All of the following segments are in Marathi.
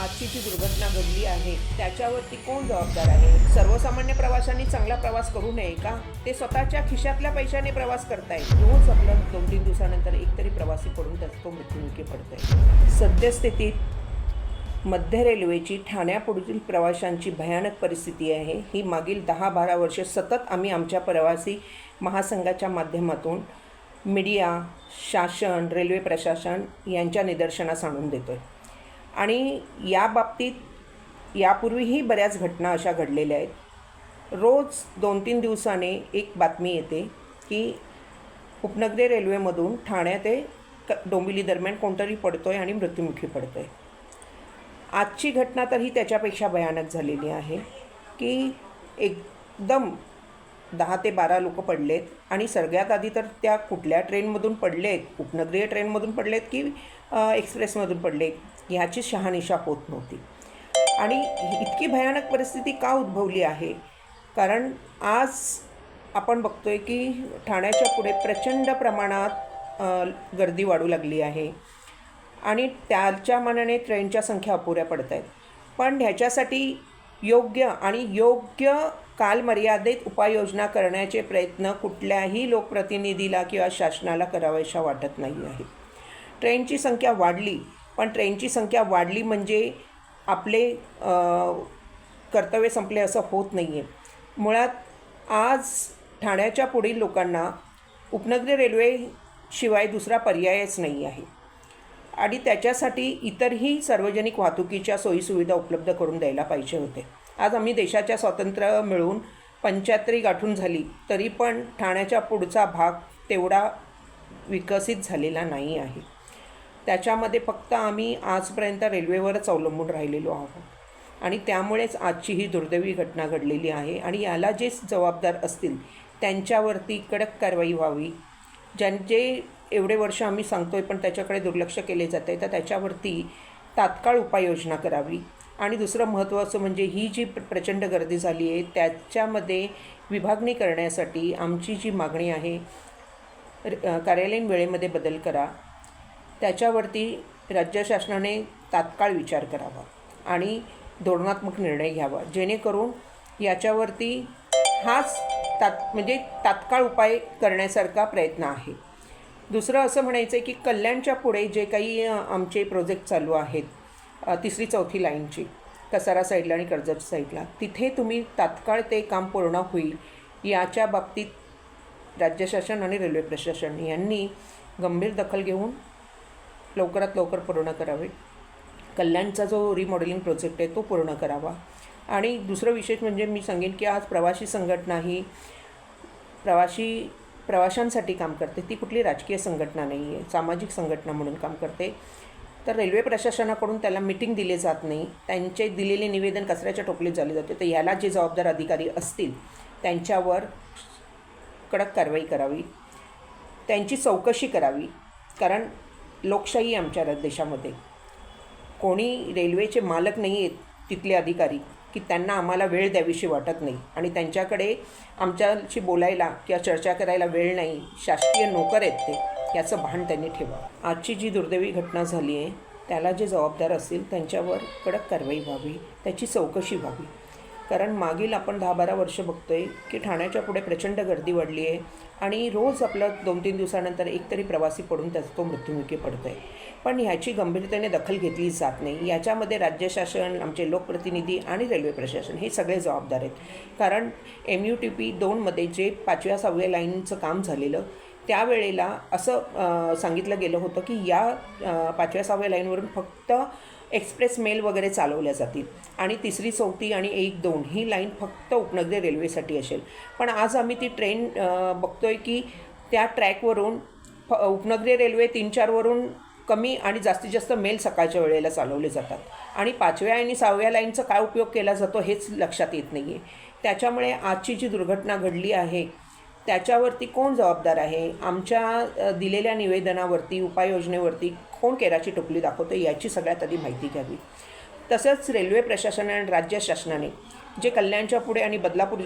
आजची जी दुर्घटना घडली आहे त्याच्यावरती कोण जबाबदार आहे? सर्वसामान्य प्रवाशांनी चांगला प्रवास करू नये का? ते स्वतःच्या खिशातल्या पैशाने प्रवास करतायत. रोज आपलं दोन तीन दिवसानंतर एकतरी प्रवासी पडून त्याचा तो मृत्युमुखी पडतोय. सद्यस्थितीत मध्य रेल्वेची ठाण्यापुढील प्रवाशांची भयानक परिस्थिती आहे. ही मागील दहा बारा वर्षे सतत आम्ही आमच्या प्रवासी महासंघाच्या माध्यमातून मीडिया शासन रेल्वे प्रशासन यांच्या निदर्शनास आणून देतो आहे आणि या बाबतीत यापूर्वीही बऱ्याच घटना अशा घडलेल्या आहेत. रोज दोन तीन दिवसाने एक बातमी येते की उपनगरी रेल्वेमधून ठाण्या ते क डोंबिवली दरम्यान कोणतरी आहे आणि मृत्युमुखी आहे आजची घटना तर ही त्याच्यापेक्षा भयानक झालेली आहे की एकदम दहा ते बारा लोक पडलेत. आणि सगळ्यात आधी तर त्या कुठल्या ट्रेनमधून पडलेत? उपनगरीय ट्रेनमधून पडलेत की एक्सप्रेसमधून पडले ह्याची शहानिशा होत नव्हती. आणि इतकी भयानक परिस्थिती का उद्भवली आहे? कारण आज आपण बघतोय की ठाण्याच्या पुढे प्रचंड प्रमाणात गर्दी वाढू लागली आहे. आणि त्याच्या मानाने ट्रेनच्या संख्या अपुऱ्या पडत आहेत पण ह्याच्यासाठी योग्य आणि योग्य कालमर्यादित उपाययोजना करण्याचे प्रयत्न कुठल्याही लोकप्रतिनिधीला किंवा शासनाला करावेशा वाटत नाही आहे. ट्रेनची संख्या वाढली पण ट्रेनची संख्या वाढली म्हणजे आपले कर्तव्य संपले असं होत नाही आहे मुळात आज ठाण्याच्या पुढील लोकांना उपनगरी रेल्वे शिवाय दुसरा पर्यायच नाही आहे. आणि त्याच्यासाठी इतरही सार्वजनिक वाहतुकीच्या सोयीसुविधा उपलब्ध करून द्यायला पाहिजे होते. आज आम्ही देशाच्या स्वातंत्र्य मिळून पंच्याहत्तरी गाठून झाली तरी पण ठाण्याच्या पुढचा भाग तेवढा विकसित झालेला नाही आहे. त्याच्यामध्ये फक्त आम्ही आजपर्यंत रेल्वेवरच अवलंबून राहिलेलो आहोत. आणि त्यामुळेच आजची ही दुर्दैवी घटना घडलेली आहे आणि याला जे जबाबदार असतील त्यांच्यावरती कडक कारवाई व्हावी. ज्यांचे एवढे वर्ष आम्ही सांगतो आहे पण त्याच्याकडे दुर्लक्ष केले जाते. तर त्याच्यावरती तात्काळ उपाययोजना करावी. आणि दुसरं महत्त्वाचं म्हणजे ही जी प्र- प्रचंड गर्दी झाली आहे त्याच्यामध्ये विभागणी करण्यासाठी आमची जी मागणी आहे कार्यालयीन वेळेमध्ये बदल करा. त्याच्यावरती राज्य शासनाने तात्काळ विचार करावा आणि धोरणात्मक निर्णय घ्यावा. जेणेकरून याच्यावरती हाच तात म्हणजे तात्काळ उपाय करण्यासारखा प्रयत्न आहे. दुसरं असं म्हणायचं आहे की कल्याणच्या पुढे जे काही आमचे प्रोजेक्ट चालू आहेत तिसरी चौथी लाईनची कसारा साईडला आणि कर्जत साईडला तिथे तुम्ही तात्काळ ते काम पूर्ण होईल याच्या बाबतीत राज्य शासन आणि रेल्वे प्रशासन यांनी गंभीर दखल घेऊन लवकरात लवकर पूर्ण करावे. कल्याणचा जो रिमॉडेलिंग प्रोजेक्ट आहे तो पूर्ण करावा. आणि दुसरं विशेष म्हणजे मी सांगेन की आज प्रवासी संघटना ही प्रवासी प्रवाशांसाठी काम करते. ती कुठली राजकीय संघटना नाही आहे सामाजिक संघटना म्हणून काम करते. तर रेल्वे प्रशासनाकडून त्याला मिटिंग दिले जात नाही. त्यांचे दिलेले निवेदन कचऱ्याच्या टोपलीत झाले जाते. तर ह्याला जे जबाबदार अधिकारी असतील त्यांच्यावर कडक कारवाई करावी. त्यांची चौकशी करावी. कारण लोकशाही आमच्या देशामध्ये. कोणी रेल्वेचे मालक नाही आहेत तिथले अधिकारी. की त्यांना आम्हाला वेळ द्यावीशी वाटत नाही. आणि त्यांच्याकडे आमच्याशी बोलायला किंवा चर्चा करायला वेळ नाही शासकीय नोकर आहेत ते याचं भान त्यांनी ठेवावं. आजची जी दुर्दैवी घटना झाली आहे त्याला जे जबाबदार असतील त्यांच्यावर कडक कारवाई व्हावी त्याची चौकशी व्हावी. कारण मागील आपण दहा बारा वर्ष बघतोय की ठाण्याच्या पुढे प्रचंड गर्दी वाढली आहे आणि रोज आपलं दोन तीन दिवसानंतर एकतरी प्रवासी पडून त्याचा तो मृत्युमुखी पडतो आहे पण ह्याची गंभीरतेने दखल घेतली जात नाही. याच्यामध्ये राज्य शासन आमचे लोकप्रतिनिधी आणि रेल्वे प्रशासन हे सगळे जबाबदार आहेत. कारण एम यू टी पी दोनमध्ये जे पाचव्या सहाव्या लाईनचं काम झालेलं त्यावेळेला असं सांगितलं गेलं होतं की या पाचव्या सहाव्या लाईनवरून फक्त एक्सप्रेस मेल वगैरे चालवल्या जातील. आणि तिसरी चौथी आणि एक दोन ही लाईन फक्त उपनगरी रेल्वेसाठी असेल. पण आज आम्ही ती ट्रेन बघतोय की त्या ट्रॅकवरून फ उपनगरी रेल्वे तीन चारवरून कमी आणि जास्तीत जास्त मेल सकाळच्या वेळेला चालवले जातात. आणि पाचव्या आणि सहाव्या लाईनचा काय उपयोग केला जातो हेच लक्षात येत नाही आहे त्याच्यामुळे आजची जी दुर्घटना घडली आहे त्याच्यावरती कोण जबाबदार आहे? आमच्या दिलेल्या निवेदनावरती उपाययोजनेवरती कोण केराची टोपली दाखवतो याची सगळ्यात आधी माहिती घ्यावी. तसंच रेल्वे प्रशासन आणि राज्य शासनाने जे कल्याणच्या पुढे आणि बदलापूर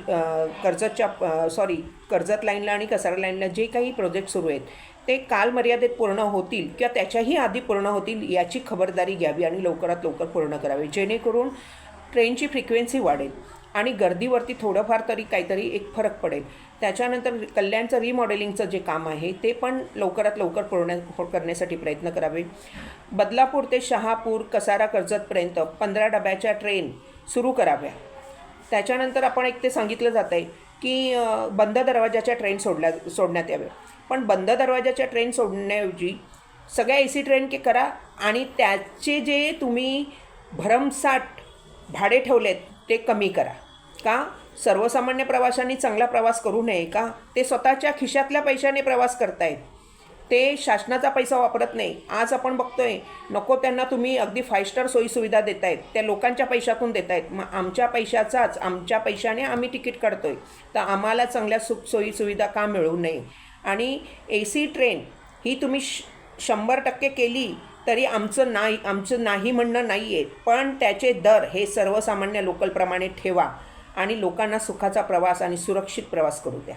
कर्जतच्या सॉरी कर्जत लाईनला आणि कसारा लाईनला जे काही प्रोजेक्ट सुरू आहेत ते काल मर्यादेत पूर्ण होतील किंवा त्याच्याही आधी पूर्ण होतील याची खबरदारी घ्यावी आणि लवकरात लवकर पूर्ण करावी. जेणेकरून ट्रेनची फ्रिक्वेन्सी वाढेल आणि गर्दीवरती थोडंफार तरी काहीतरी एक फरक पडेल. त्याच्यानंतर कल्याणचं रिमॉडेलिंगचं जे काम आहे ते पण लवकरात लवकर पूर्ण करण्यासाठी प्रयत्न करावे. बदलापूर ते शहापूर कसारा कर्जतपर्यंत पंधरा डब्याच्या ट्रेन सुरू कराव्या. त्याच्यानंतर आपण एक ते सांगितलं जात आहे की बंद दरवाजाच्या ट्रेन सोडल्या सोडण्यात याव्या. पण बंद दरवाजाच्या ट्रेन सोडण्याऐवजी सगळ्या ए सी ट्रेन के करा आणि त्याचे जे तुम्ही भरमसाठ भाडे ठेवलेत ते कमी करा. का? सर्वसामान्य प्रवाशांनी चांगला प्रवास करू नये का? ते स्वतःच्या खिशातल्या पैशाने प्रवास करतायत. ते शासनाचा पैसा वापरत नाही. आज आपण बघतोय नको त्यांना तुम्ही अगदी फाय स्टार सोयीसुविधा देतायत. त्या लोकांच्या पैशातून देतायत. मग आमच्या पैशाचाच आमच्या पैशाने आम्ही तिकीट काढतोय. तर आम्हाला चांगल्या सुख सोयीसुविधा का मिळू नये? आणि ए सी ट्रेन ही तुम्ही श शंभर टक्के केली तरी आमचं नाही आमचं नाही म्हणणं नाही आहे पण त्याचे दर हे सर्वसामान्य लोकलप्रमाणे ठेवा. आणि लोकांना सुखाचा प्रवास आणि सुरक्षित प्रवास करू द्या.